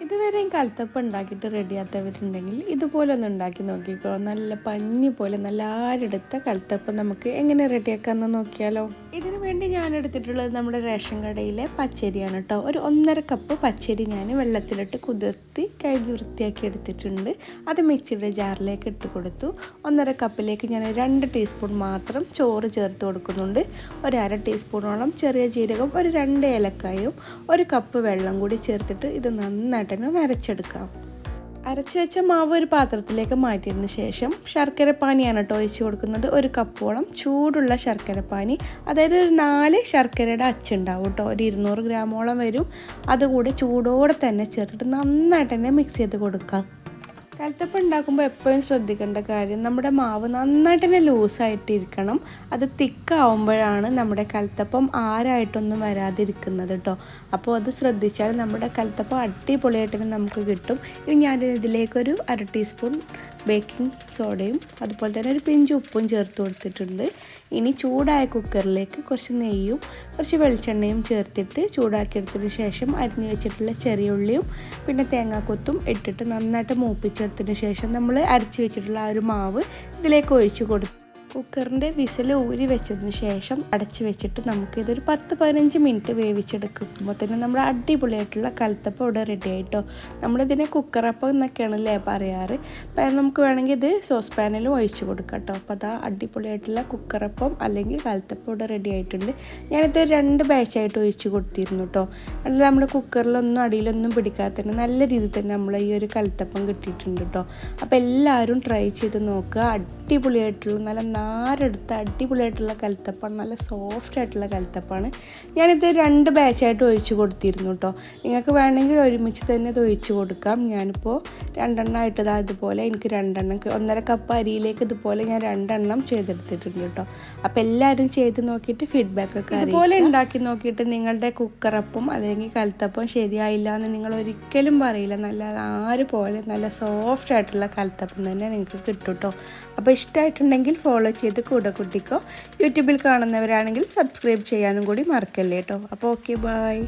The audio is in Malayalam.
ഇതുവരെയും കലത്തപ്പം ഉണ്ടാക്കിയിട്ട് റെഡിയാത്തവരുണ്ടെങ്കിൽ ഇതുപോലെ ഒന്ന് ഉണ്ടാക്കി നോക്കിക്കോ. നല്ല പഞ്ഞി പോലെ നല്ല ആരെടുത്ത കലത്തപ്പം നമുക്ക് എങ്ങനെ റെഡിയാക്കാമെന്ന് നോക്കിയാലോ? ഇതിനു വേണ്ടി ഞാൻ എടുത്തിട്ടുള്ളത് നമ്മുടെ റേഷൻ കടയിലെ പച്ചരിയാണ് കേട്ടോ. ഒരു ഒന്നര കപ്പ് പച്ചരി ഞാൻ വെള്ളത്തിലിട്ട് കുതിർത്തി കഴുകി വൃത്തിയാക്കി എടുത്തിട്ടുണ്ട്. അത് മിക്സിയുടെ ജാറിലേക്ക് ഇട്ട് കൊടുത്തു. ഒന്നര കപ്പിലേക്ക് ഞാൻ രണ്ട് ടീസ്പൂൺ മാത്രം ചോറ് ചേർത്ത് കൊടുക്കുന്നുണ്ട്. ഒരു അര ടീസ്പൂണോളം ചെറിയ ജീരകം ഒരു രണ്ട് ഏലക്കായും ഒരു കപ്പ് വെള്ളം കൂടി ചേർത്തിട്ട് ഇത് നന്നായിട്ട് തന്നെ അരച്ചെടുക്കാം അരച്ച് വെച്ച മാവ് ഒരു പാത്രത്തിലേക്ക് മാറ്റിയതിന് ശേഷം ശർക്കരപ്പാനിയാണ് കേട്ടോ ഒഴിച്ച് കൊടുക്കുന്നത്. ഒരു കപ്പോളം ചൂടുള്ള ശർക്കരപ്പാനി അതായത് ഒരു നാല് ശർക്കരയുടെ അച്ചുണ്ടാവും കേട്ടോ ഒരു ഇരുന്നൂറ് ഗ്രാമോളം വരും. അതുകൂടി ചൂടോടെ തന്നെ ചേർത്തിട്ട് നന്നായിട്ട് തന്നെ മിക്സ് ചെയ്ത് കൊടുക്കാം. കലത്തപ്പം ഉണ്ടാക്കുമ്പോൾ എപ്പോഴും ശ്രദ്ധിക്കേണ്ട കാര്യം നമ്മുടെ മാവ് നന്നായിട്ട് തന്നെ ലൂസായിട്ട് ഇരിക്കണം അത് തിക്കാവുമ്പോഴാണ് നമ്മുടെ കലത്തപ്പം ആരായിട്ടൊന്നും വരാതിരിക്കുന്നത് കേട്ടോ അപ്പോൾ അത് ശ്രദ്ധിച്ചാൽ നമ്മുടെ കലത്തപ്പം അടിപൊളിയായിട്ട് തന്നെ നമുക്ക് കിട്ടും. ഇനി ഞാൻ ഇതിലേക്കൊരു അര ടീസ്പൂൺ ബേക്കിംഗ് സോഡയും അതുപോലെ തന്നെ ഒരു പിഞ്ച് ഉപ്പും ചേർത്ത് കൊടുത്തിട്ടുണ്ട്. ഇനി ചൂടായ കുക്കറിലേക്ക് കുറച്ച് നെയ്യും കുറച്ച് വെളിച്ചെണ്ണയും ചേർത്തിട്ട് ചൂടാക്കിയെടുത്തതിന് ശേഷം അരിഞ്ഞു വെച്ചിട്ടുള്ള ചെറിയ ഉള്ളിയും പിന്നെ തേങ്ങാക്കൊത്തും ഇട്ടിട്ട് നന്നായിട്ട് മൂപ്പിച്ചെടുത്തതിന് ശേഷം നമ്മൾ അരച്ച് വെച്ചിട്ടുള്ള ആ ഒരു മാവ് ഇതിലേക്ക് ഒഴിച്ച് കൊടുത്തു കുക്കറിന്റെ വിസിൽ ഊരി വെച്ചതിന് ശേഷം അടച്ച് വെച്ചിട്ട് നമുക്കിതൊരു പത്ത് പതിനഞ്ച് മിനിറ്റ് വേവിച്ചെടുക്കുമ്പോൾ തന്നെ നമ്മൾ അടിപൊളിയായിട്ടുള്ള കലത്തപ്പം ഇവിടെ റെഡി ആയിട്ടോ. നമ്മളിതിനെ കുക്കറപ്പം എന്നൊക്കെയാണല്ലേ പറയാറ്. നമുക്ക് വേണമെങ്കിൽ ഇത് സോസ് പാനിലും ഒഴിച്ച് കൊടുക്കാം കേട്ടോ. അപ്പോൾ അതാ അടിപൊളിയായിട്ടുള്ള കുക്കറപ്പം അല്ലെങ്കിൽ കലത്തപ്പം ഇവിടെ റെഡി ആയിട്ടുണ്ട്. ഞാനിത് രണ്ട് ബാച്ചായിട്ട് ഒഴിച്ച് കൊടുത്തിരുന്നു കേട്ടോ. അല്ലാതെ നമ്മൾ കുക്കറിലൊന്നും അടിയിലൊന്നും പിടിക്കാതെ തന്നെ നല്ല രീതിയിൽ തന്നെ നമ്മൾ ഈ ഒരു കലത്തപ്പം കിട്ടിയിട്ടുണ്ട് കേട്ടോ. അപ്പോൾ എല്ലാവരും ട്രൈ ചെയ്ത് നോക്കുക. അടിപൊളിയായിട്ടുള്ള നല്ല നാരെടുത്ത അടിപൊളിയായിട്ടുള്ള കലത്തപ്പാണ് നല്ല സോഫ്റ്റ് ആയിട്ടുള്ള കലത്തപ്പാണ്. ഞാനിത് രണ്ട് ബാച്ചായിട്ട് ഒഴിച്ച് കൊടുത്തിരുന്നു കേട്ടോ നിങ്ങൾക്ക് വേണമെങ്കിൽ ഒരുമിച്ച് തന്നെ ഒഴിച്ച് കൊടുക്കാം. ഞാനിപ്പോൾ രണ്ടെണ്ണം ഇതാ ഇതുപോലെ എനിക്ക് രണ്ടെണ്ണം ഒന്നര കപ്പ് അരിയിലേക്ക് ഇതുപോലെ ഞാൻ രണ്ടെണ്ണം ചെയ്തെടുത്തിട്ടുണ്ട് കേട്ടോ അപ്പോൾ എല്ലാവരും ചെയ്ത് നോക്കിയിട്ട് ഫീഡ്ബാക്ക് ഒക്കെ അതുപോലെ ഉണ്ടാക്കി നോക്കിയിട്ട് നിങ്ങളുടെ കുക്കറപ്പും അല്ലെങ്കിൽ കലത്തപ്പം ശരിയായില്ല എന്ന് നിങ്ങൾ ഒരിക്കലും പറയില്ല. നല്ല ആര് പോലെ നല്ല സോഫ്റ്റ് ആയിട്ടുള്ള കലത്തപ്പം തന്നെ നിങ്ങൾക്ക് കിട്ടും കേട്ടോ അപ്പോൾ ഇഷ്ടമായിട്ടുണ്ടെങ്കിൽ ഫോളോ ചെയ്ത് കൂടെ കുട്ടിക്കോ. യൂട്യൂബിൽ കാണുന്നവരാണെങ്കിൽ സബ്സ്ക്രൈബ് ചെയ്യാനും കൂടി മറക്കല്ലേ കേട്ടോ അപ്പോൾ ഓക്കെ ബായ്